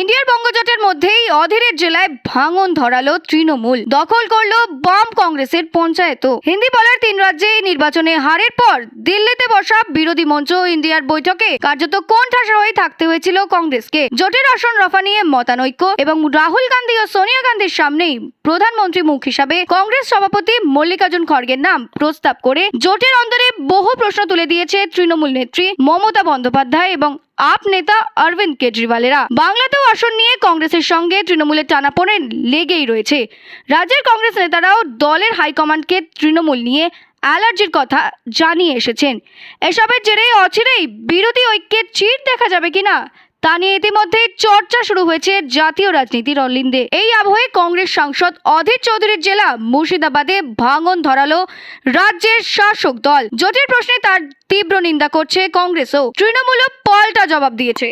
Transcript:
ইন্ডিয়ার বঙ্গজোটের মধ্যেই অধীরের জেলায় ভাঙন ধরালো তৃণমূল। দখল করল বাম কংগ্রেসের পঞ্চায়েত হিন্দি বলার তিন রাজ্যে নির্বাচনে হারের পর দিল্লিতে বসা বিরোধী মঞ্চ ইন্ডিয়ার বৈঠকে কার্যত কোন কোণঠাসা হয়ে থাকতে হয়েছিল কংগ্রেসকে। জোটের আসন রফা নিয়ে মতানৈক্য এবং রাহুল গান্ধী ও সোনিয়া গান্ধীর সামনেই প্রধানমন্ত্রী মুখ হিসাবে কংগ্রেস সভাপতি মল্লিকার্জুন খড়গের নাম প্রস্তাব করে জোটের অন্তরে বহু প্রশ্ন তুলে দিয়েছে তৃণমূল নেত্রী মমতা বন্দ্যোপাধ্যায় এবং আপ নেতা অরবিন্দ কেজরিওয়ালেরা বাংলাতেও আসন নিয়ে কংগ্রেসের সঙ্গে তৃণমূলের টানাপোড়েন লেগেই রয়েছে। রাজ্যের কংগ্রেস নেতারাও দলের হাইকমান্ডকে তৃণমূল নিয়ে অ্যালার্জির কথা জানিয়ে এসেছেন। এসবের জেরে অচিরেই বিরোধী ঐক্যের চির দেখা যাবে কিনা তা নিয়ে ইতিমধ্যে চর্চা শুরু হয়েছে জাতীয় রাজনীতির অলিন্দে। এই আবহে কংগ্রেস সাংসদ অধীর চৌধুরীর জেলা মুর্শিদাবাদে ভাঙন ধরালো রাজ্যের শাসক দল। জোটের প্রশ্নে তার তীব্র নিন্দা করছে কংগ্রেসও। তৃণমূলও পাল্টা জবাব দিয়েছে।